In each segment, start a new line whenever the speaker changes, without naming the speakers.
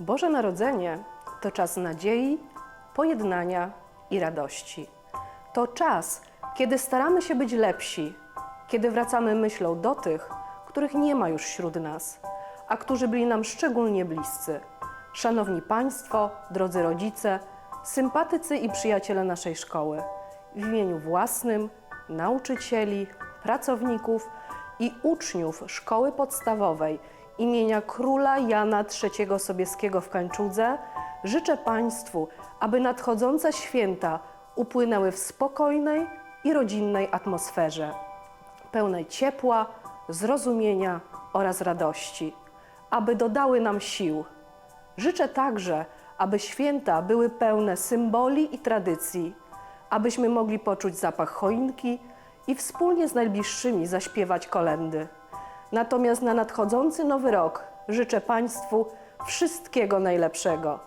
Boże Narodzenie to czas nadziei, pojednania i radości. To czas, kiedy staramy się być lepsi, kiedy wracamy myślą do tych, których nie ma już wśród nas, a którzy byli nam szczególnie bliscy. Szanowni Państwo, drodzy rodzice, sympatycy i przyjaciele naszej szkoły, w imieniu własnym, nauczycieli, pracowników i uczniów Szkoły Podstawowej imienia Króla Jana III Sobieskiego w Kańczudze życzę Państwu, aby nadchodzące święta upłynęły w spokojnej i rodzinnej atmosferze, pełnej ciepła, zrozumienia oraz radości, aby dodały nam sił. Życzę także, aby święta były pełne symboli i tradycji, abyśmy mogli poczuć zapach choinki i wspólnie z najbliższymi zaśpiewać kolendy. Natomiast na nadchodzący nowy rok życzę Państwu wszystkiego najlepszego,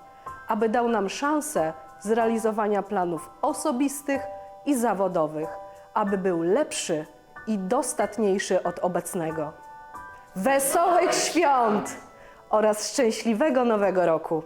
aby dał nam szansę zrealizowania planów osobistych i zawodowych, aby był lepszy i dostatniejszy od obecnego. Wesołych świąt oraz szczęśliwego nowego roku!